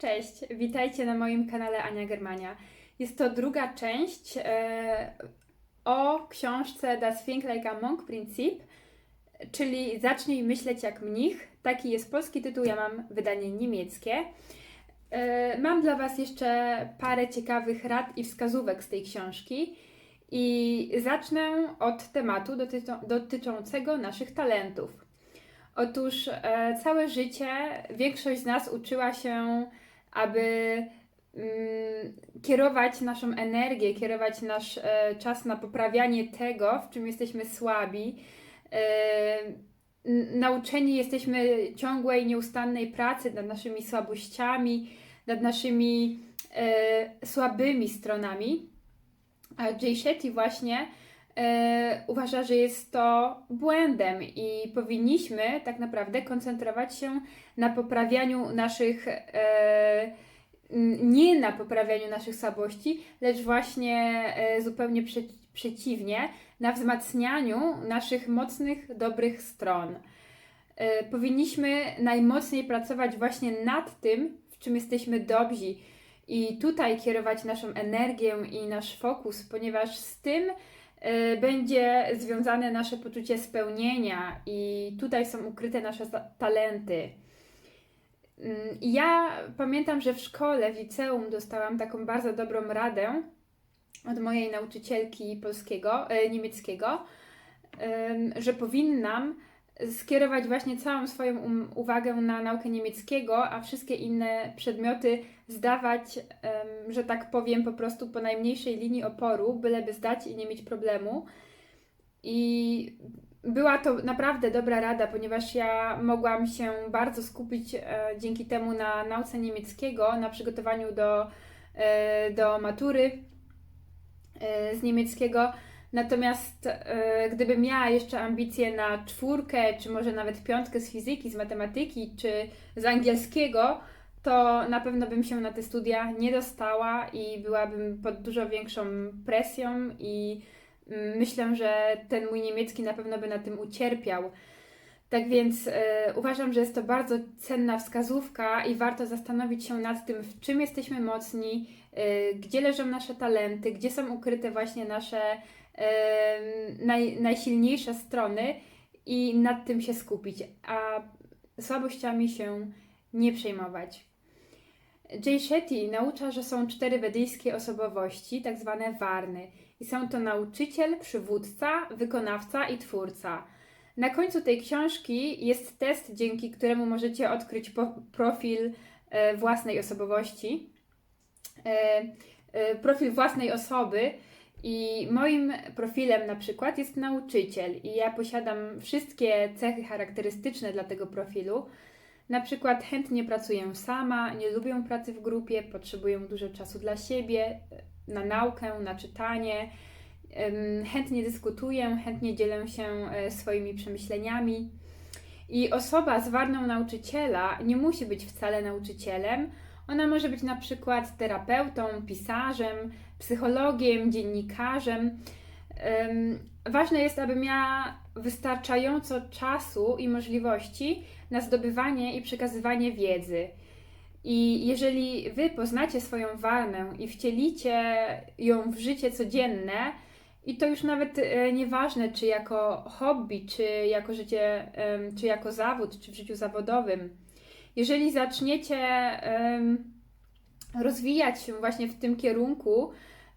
Cześć, witajcie na moim kanale Ania Germania. Jest to druga część e, o książce Das Think Like a Monk Prinzip, czyli Zacznij myśleć jak mnich. Taki jest polski tytuł, ja mam wydanie niemieckie. E, mam dla Was jeszcze parę ciekawych rad i wskazówek z tej książki. I zacznę od tematu dotyczy- dotyczącego naszych talentów. Otóż e, całe życie większość z nas uczyła się, aby mm, kierować naszą energię, kierować nasz e, czas na poprawianie tego, w czym jesteśmy słabi. E, nauczeni jesteśmy ciągłej, nieustannej pracy nad naszymi słabościami, nad naszymi e, słabymi stronami. A Jay Shetty właśnie uważa, że jest to błędem i powinniśmy tak naprawdę koncentrować się na poprawianiu naszych, e, nie na poprawianiu naszych słabości, lecz właśnie e, zupełnie prze, przeciwnie, na wzmacnianiu naszych mocnych, dobrych stron. E, powinniśmy najmocniej pracować właśnie nad tym, w czym jesteśmy dobrzy, i tutaj kierować naszą energię i nasz fokus, ponieważ z tym będzie związane nasze poczucie spełnienia i tutaj są ukryte nasze talenty. Mm, Ja pamiętam, że w szkole, w liceum dostałam taką bardzo dobrą radę od mojej nauczycielki polskiego, e, niemieckiego, em, że powinnam skierować właśnie całą swoją um, uwagę na naukę niemieckiego, a wszystkie inne przedmioty zdawać, że tak powiem, po prostu po najmniejszej linii oporu, byleby zdać i nie mieć problemu. I była to naprawdę dobra rada, ponieważ ja mogłam się bardzo skupić e, dzięki temu na nauce niemieckiego, na przygotowaniu do, e, do matury e, z niemieckiego. Natomiast e, gdybym miała jeszcze ambicje na czwórkę, czy może nawet piątkę z fizyki, z matematyki, czy z angielskiego, to na pewno bym się na te studia nie dostała i byłabym pod dużo większą presją i mm, myślę, że ten mój niemiecki na pewno by na tym ucierpiał. Tak więc e, uważam, że jest to bardzo cenna wskazówka i warto zastanowić się nad tym, w czym jesteśmy mocni, e, gdzie leżą nasze talenty, gdzie są ukryte właśnie nasze naj, najsilniejsze strony i nad tym się skupić, a słabościami się nie przejmować. Jay Shetty naucza, że są cztery wedyjskie osobowości, tak zwane warny. I są to nauczyciel, przywódca, wykonawca i twórca. Na końcu tej książki jest test, dzięki któremu możecie odkryć profil e, własnej osobowości, e, e, profil własnej osoby. I moim profilem na przykład jest nauczyciel, i ja posiadam wszystkie cechy charakterystyczne dla tego profilu. Na przykład chętnie pracuję sama, nie lubię pracy w grupie, potrzebuję dużo czasu dla siebie, na naukę, na czytanie. Chętnie dyskutuję, chętnie dzielę się e, swoimi przemyśleniami. I osoba z warną nauczyciela nie musi być wcale nauczycielem. Ona może być na przykład terapeutą, pisarzem, psychologiem, dziennikarzem. Em, Ważne jest, aby miała wystarczająco czasu i możliwości na zdobywanie i przekazywanie wiedzy. I jeżeli wy poznacie swoją warnę i wcielicie ją w życie codzienne, i to już nawet e, nieważne, czy jako hobby, czy jako życie, czy jako zawód, czy w życiu zawodowym, jeżeli zaczniecie rozwijać się właśnie w tym kierunku,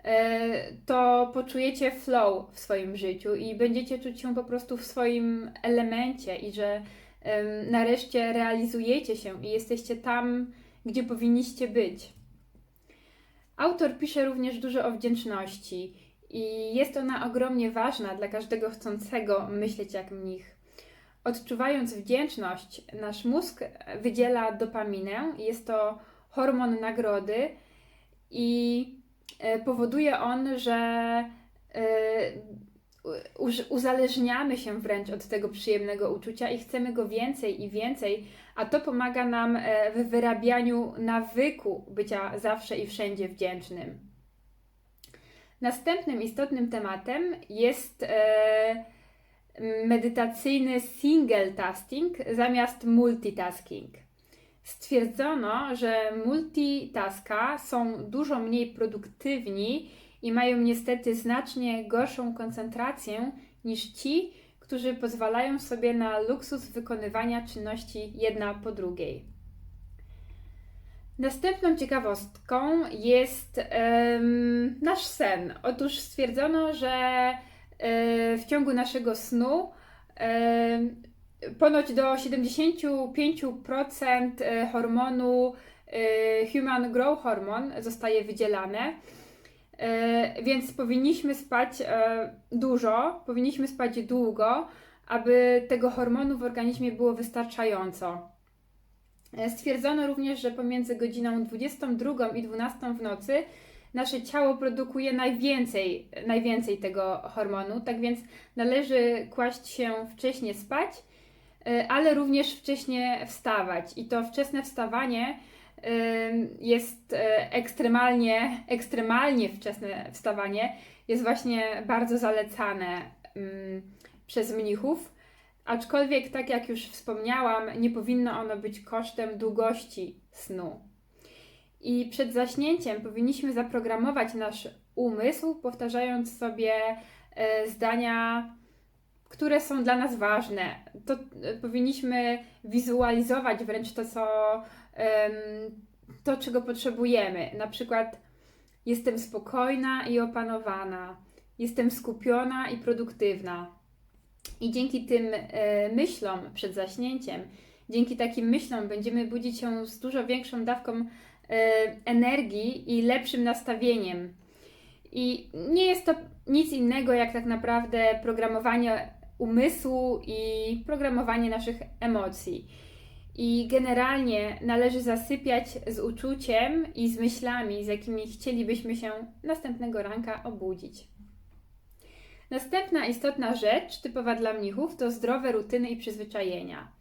e, to poczujecie flow w swoim życiu i będziecie czuć się po prostu w swoim elemencie i że nareszcie realizujecie się i jesteście tam, gdzie powinniście być. Autor pisze również dużo o wdzięczności i jest ona ogromnie ważna dla każdego chcącego myśleć jak mnich. Odczuwając wdzięczność, nasz mózg wydziela dopaminę, jest to hormon nagrody i e, powoduje on, że e, uzależniamy się wręcz od tego przyjemnego uczucia i chcemy go więcej i więcej, a to pomaga nam e, w wyrabianiu nawyku bycia zawsze i wszędzie wdzięcznym. Następnym istotnym tematem jest medytacyjny single tasking zamiast multitasking. Stwierdzono, że multitaska są dużo mniej produktywni i mają niestety znacznie gorszą koncentrację niż ci, którzy pozwalają sobie na luksus wykonywania czynności jedna po drugiej. Następną ciekawostką jest nasz sen. Otóż stwierdzono, że e, w ciągu naszego snu em, ponoć do 75% e, hormonu e, Human Growth Hormone zostaje wydzielane. E, Więc powinniśmy spać dużo, powinniśmy spać długo, aby tego hormonu w organizmie było wystarczająco. Stwierdzono również, że pomiędzy godziną 22 i 12 w nocy nasze ciało produkuje najwięcej, najwięcej tego hormonu, tak więc należy kłaść się wcześniej spać, ale również wcześniej wstawać. I to wczesne wstawanie ym, jest e, ekstremalnie, ekstremalnie wczesne wstawanie jest właśnie bardzo zalecane ym, przez mnichów. Aczkolwiek, tak jak już wspomniałam, nie powinno ono być kosztem długości snu. I przed zaśnięciem powinniśmy zaprogramować nasz umysł, powtarzając sobie zdania, które są dla nas ważne. To e, powinniśmy wizualizować wręcz to, co to, czego potrzebujemy. Na przykład jestem spokojna i opanowana, jestem skupiona i produktywna. I dzięki tym e, myślom przed zaśnięciem, dzięki takim myślom będziemy budzić się z dużo większą dawką e, energii i lepszym nastawieniem. I nie jest to nic innego jak tak naprawdę programowanie umysłu i programowanie naszych emocji. I generalnie należy zasypiać z uczuciem i z myślami, z jakimi chcielibyśmy się następnego ranka obudzić. Następna istotna rzecz, typowa dla mnichów, to zdrowe rutyny i przyzwyczajenia.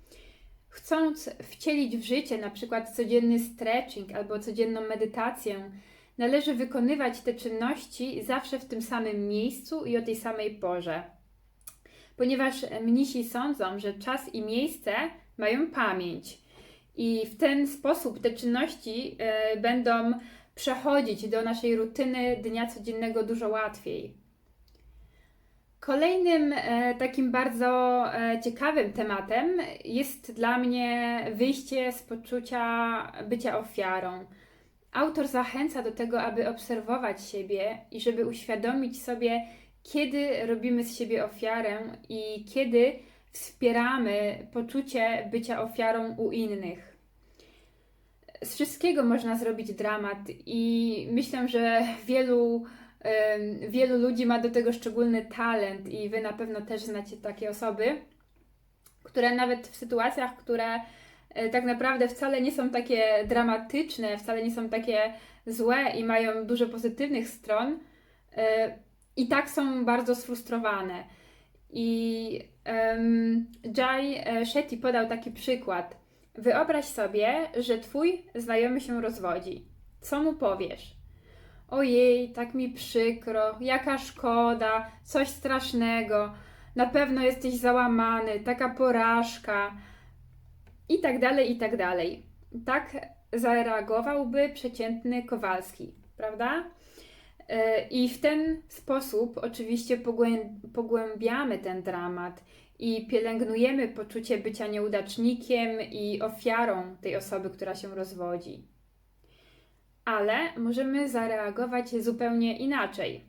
Chcąc wcielić w życie na przykład codzienny stretching albo codzienną medytację, należy wykonywać te czynności zawsze w tym samym miejscu i o tej samej porze. Ponieważ mnisi sądzą, że czas i miejsce mają pamięć i w ten sposób te czynności e, będą przechodzić do naszej rutyny dnia codziennego dużo łatwiej. Kolejnym e, takim bardzo e, ciekawym tematem jest dla mnie wyjście z poczucia bycia ofiarą. Autor zachęca do tego, aby obserwować siebie i żeby uświadomić sobie, kiedy robimy z siebie ofiarę i kiedy wspieramy poczucie bycia ofiarą u innych. Z wszystkiego można zrobić dramat, i myślę, że wielu wielu ludzi ma do tego szczególny talent i wy na pewno też znacie takie osoby, które nawet w sytuacjach, które y, tak naprawdę wcale nie są takie dramatyczne, wcale nie są takie złe i mają dużo pozytywnych stron, y, i tak są bardzo sfrustrowane. I um, Jai e, Shetty podał taki przykład. Wyobraź sobie, że twój znajomy się rozwodzi. Co mu powiesz? Ojej, tak mi przykro, jaka szkoda, coś strasznego, na pewno jesteś załamany, taka porażka i tak dalej, i tak dalej. Tak zareagowałby przeciętny Kowalski, prawda? E, I w ten sposób oczywiście pogłębiamy ten dramat i pielęgnujemy poczucie bycia nieudacznikiem i ofiarą tej osoby, która się rozwodzi ale możemy zareagować zupełnie inaczej,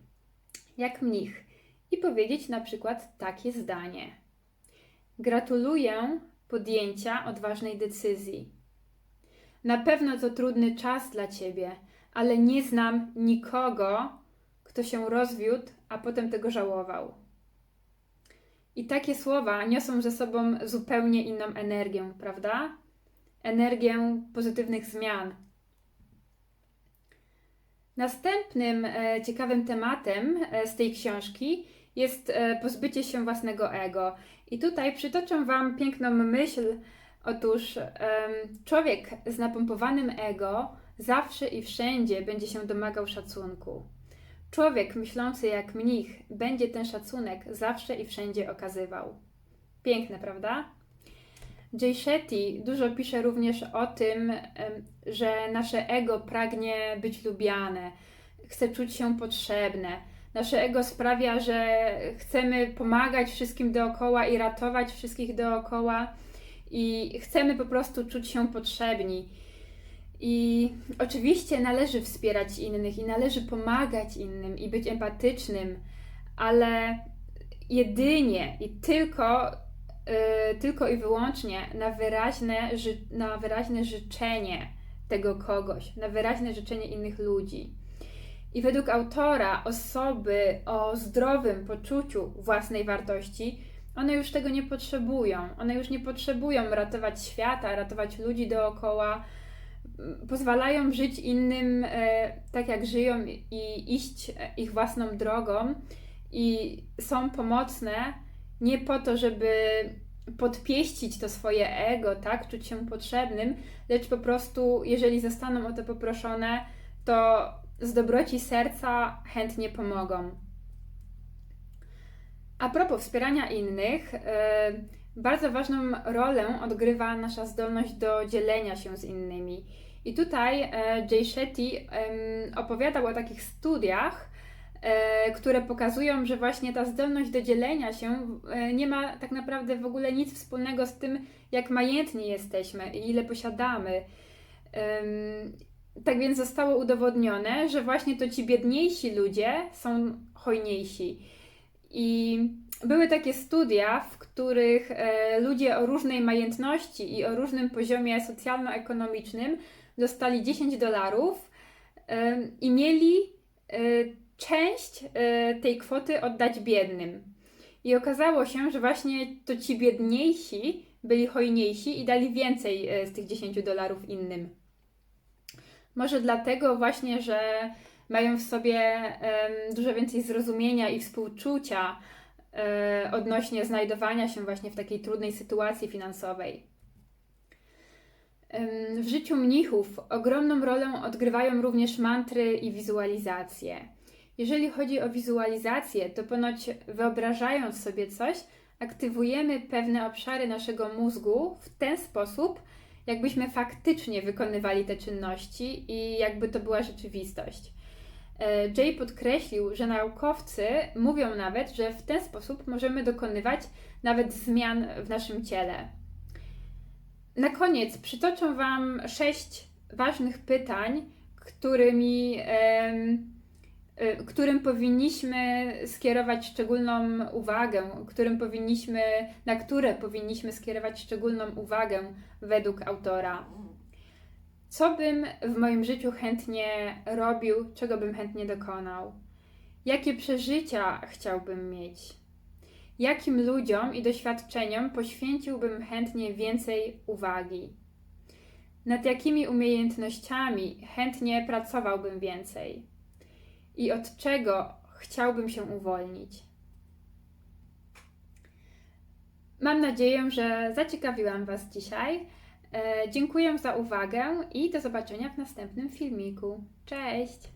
jak mnich, i powiedzieć na przykład takie zdanie: Gratuluję podjęcia odważnej decyzji. Na pewno to trudny czas dla ciebie, ale nie znam nikogo, kto się rozwiódł, a potem tego żałował. I takie słowa niosą ze sobą zupełnie inną energię, prawda? Energię pozytywnych zmian, Następnym e, ciekawym tematem e, z tej książki jest e, pozbycie się własnego ego. I tutaj przytoczę Wam piękną myśl. Otóż człowiek z napompowanym ego zawsze i wszędzie będzie się domagał szacunku. Człowiek myślący jak mnich będzie ten szacunek zawsze i wszędzie okazywał. Piękne, prawda? Jay Shetty dużo pisze również o tym, że nasze ego pragnie być lubiane, chce czuć się potrzebne. Nasze ego sprawia, że chcemy pomagać wszystkim dookoła i ratować wszystkich dookoła i chcemy po prostu czuć się potrzebni. I oczywiście należy wspierać innych i należy pomagać innym i być empatycznym, ale jedynie i tylko, yy, tylko i wyłącznie na wyraźne, ży- na wyraźne życzenie tego kogoś, na wyraźne życzenie innych ludzi. I według autora osoby o zdrowym poczuciu własnej wartości, one już tego nie potrzebują. One już nie potrzebują ratować świata, ratować ludzi dookoła. Pozwalają żyć innym e, tak, jak żyją i iść e, ich własną drogą. I są pomocne nie po to, żeby podpieścić to swoje ego, tak, czuć się potrzebnym, lecz po prostu, jeżeli zostaną o to poproszone, to z dobroci serca chętnie pomogą. A propos wspierania innych, e, bardzo ważną rolę odgrywa nasza zdolność do dzielenia się z innymi. I tutaj e, Jay Shetty opowiadał o takich studiach, e, które pokazują, że właśnie ta zdolność do dzielenia się e, nie ma tak naprawdę w ogóle nic wspólnego z tym, jak majętni jesteśmy i ile posiadamy. Tak więc zostało udowodnione, że właśnie to ci biedniejsi ludzie są hojniejsi. I były takie studia, w których e, ludzie o różnej majętności i o różnym poziomie socjalno-ekonomicznym dostali 10 dolarów i mieli e, część e, tej kwoty oddać biednym. I okazało się, że właśnie to ci biedniejsi byli hojniejsi i dali więcej z tych 10 dolarów innym. Może dlatego właśnie, że mają w sobie dużo więcej zrozumienia i współczucia odnośnie znajdowania się właśnie w takiej trudnej sytuacji finansowej. W życiu mnichów ogromną rolę odgrywają również mantry i wizualizacje. Jeżeli chodzi o wizualizację, to ponoć wyobrażając sobie coś, aktywujemy pewne obszary naszego mózgu w ten sposób, jakbyśmy faktycznie wykonywali te czynności i jakby to była rzeczywistość. E, Jay podkreślił, że naukowcy mówią nawet, że w ten sposób możemy dokonywać nawet zmian w naszym ciele. Na koniec przytoczę Wam sześć ważnych pytań, którymi, y, którym powinniśmy skierować szczególną uwagę, którym powinniśmy, na które powinniśmy skierować szczególną uwagę według autora. Co bym w moim życiu chętnie robił, czego bym chętnie dokonał? Jakie przeżycia chciałbym mieć? Jakim ludziom i doświadczeniom poświęciłbym chętnie więcej uwagi? Nad jakimi umiejętnościami chętnie pracowałbym więcej? I od czego chciałbym się uwolnić? Mam nadzieję, że zaciekawiłam Was dzisiaj. E, Dziękuję za uwagę i do zobaczenia w następnym filmiku. Cześć!